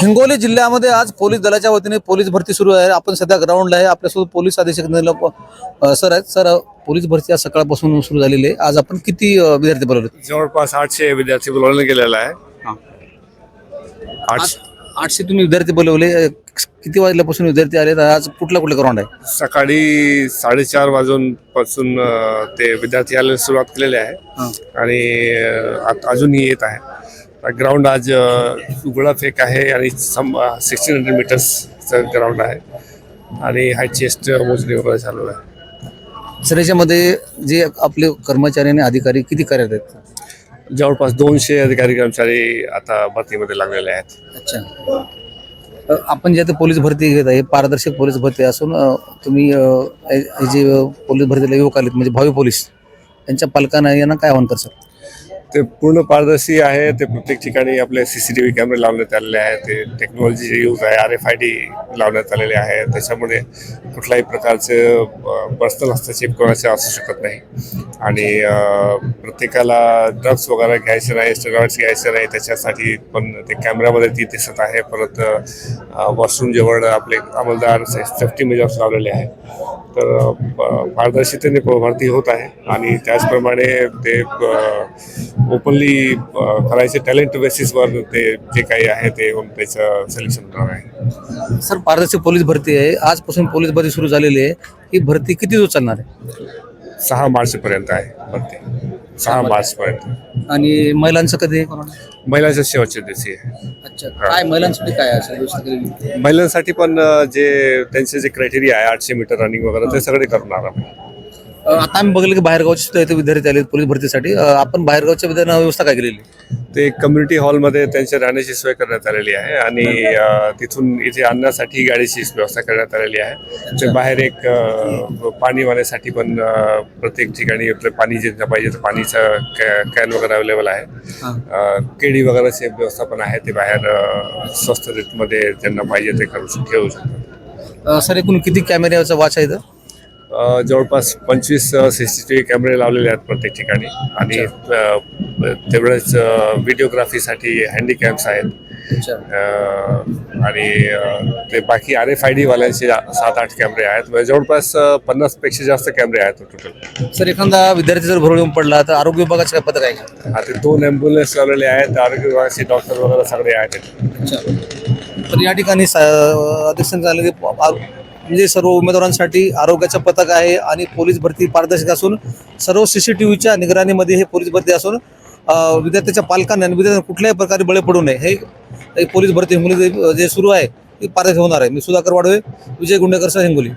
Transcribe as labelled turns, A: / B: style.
A: हिंगोली जिल्ह्यामध्ये आज पोलीस दलाच्या वतीने पोलीस भरती सुरू आहे. आपण सध्या ग्राउंडला आहे. आपल्यासोबत पोलीस अधीक्षक सर आहेत. सर पोलीस भरती आज सकाळपासून सुरू झालेली आहे. आज आपण किती विद्यार्थी बोलवले
B: जवळपास आठशे विद्यार्थी बोलावलं गेलेला आहे. आठ
A: आठशे तुम्ही विद्यार्थी बोलवले. किती वाजल्यापासून विद्यार्थी आले आज कुठला कुठला ग्राउंड आहे?
B: सकाळी साडेचार वाजून पासून ते विद्यार्थी यायला सुरुवात केलेली आहे. आणि अजूनही येत आहे. ग्राउंड आज उघडा फेक आहे आणि सिक्स्टीन हंड्रेड मीटर्सचं ग्राउंड आहे. आणि हाय चेस्ट मोजणी वगैरे चालू आहे.
A: सर याच्यामध्ये जे आपले कर्मचारी आणि अधिकारी किती कार्यरत आहेत?
B: जवळपास दोनशे अधिकारी कर्मचारी आता भरतीमध्ये लागलेले आहेत.
A: अच्छा. आपण जे आता पोलीस भरती घेत आहे पारदर्शक पोलीस भरती असून तुम्ही हे हे जे पोलीस भरतीला युवक आलेत म्हणजे भावी पोलीस त्यांच्या पालकांना यांना काय आव्हान करतात
B: ते पूर्ण पारदर्शी आहे. ते प्रत्येक ठिकाणी आपले सी सी टी व्ही कॅमेरे लावण्यात आलेले आहेत. ते टेक्नॉलॉजी यूज आहे. आर एफ आय डी लावण्यात आलेले आहे. त्याच्यामुळे कुठल्याही प्रकारचे पर्सनल हस्तक्षेप कोणाचे असू शकत नाही. आणि प्रत्येकाला ड्रग्स वगैरे घ्यायचे नाही स्टेरॉइड्स घ्यायचे नाही त्याच्यासाठी पण ते कॅमेऱ्यामध्ये ती दिसत आहे. परत वॉशरूम जवळ आपले अंमलदार सेफ्टी मेजर्स लावलेले आहे तर पारदर्शितेने भरती होत आहे. आणि त्याचप्रमाणे ते ओपनली करायचे टॅलेंट बेसिसवर ते जे काही आहे ते त्याचं सिलेक्शन होणार आहे.
A: सर पारदर्शक पोलीस भरती आहे. आजपासून पोलीस भरती सुरू झालेली आहे. ही भरती किती दिवस चालणार आहे?
B: सहा मार्चपर्यंत आहे भरती. सहा मार्चपर्यंत.
A: आणि महिलांचं कधी?
B: महिलांच्या शेवटच्या दिवशी आहे.
A: अच्छा. काय महिलांसाठी काय?
B: महिलांसाठी पण जे त्यांचे जे क्रायटेरिया आहे आठशे मीटर रनिंग वगैरे ते सगळे करणार आपण
A: अ, आता आम्ही बघितलं की बाहेरगावचे सुद्धा इथे विद्यार्थी आले पोलीस भरतीसाठी. आपण बाहेरगावच्या विद्यार्थ्यांना व्यवस्था काय केलेली?
B: ते कम्युनिटी हॉलमध्ये त्यांच्या राहण्याची सोय करण्यात आलेली आहे आणि तिथून इथे आणण्यासाठी गाडीची व्यवस्था करण्यात आलेली आहे. ते बाहेर एक पाणी वाण्यासाठी पण प्रत्येक ठिकाणी पाणी जे पाहिजे तर पाणीचं कॅन वगैरे अवेलेबल आहे. केळी वगैरेचे व्यवस्था पण आहे ते बाहेर स्वस्त रेटमध्ये ज्यांना पाहिजे ते करू घेऊ शकतात.
A: सर एकूण किती कॅमेऱ्याचा वाच आहे
B: जवळपास पंचवीस सी सी टी व्ही कॅमेरे लावलेले आहेत प्रत्येक ठिकाणी. आणि तेवढंच व्हिडिओग्राफीसाठी हँडिकॅम्स आहेत. आणि ते बाकी आर एफ आय डी वाल्यांचे सात आठ कॅमेरे आहेत. म्हणजे जवळपास पन्नासपेक्षा जास्त कॅमेरे आहेत टोटल
A: सर एखादा विद्यार्थी जर भरून येऊन पडला तर आरोग्य विभागाचं काय पत्र आहे का?
B: आता दोन ॲम्ब्युलन्स लावलेले आहेत. आरोग्य विभागाचे डॉक्टर वगैरे सगळे आहेत.
A: तर या ठिकाणी झालं आ- म्हणजे सर्व उमेदवारांसाठी आरोग्याचं पथक आहे आणि पोलीस भरती पारदर्शक असून सर्व सी सी टी व्हीच्या निगराणीमध्ये हे पोलीस भरती असून विद्यार्थ्याच्या पालकांना आणि विद्यार्थ्यांना कुठल्याही प्रकारे बळे पडू नये. हे पोलीस भरती हिंगोली जे- सुरू आहे ते पारदर्शक होणार आहे. मी सुधाकर वाडवे विजय गुंडेकर सर हिंगोली.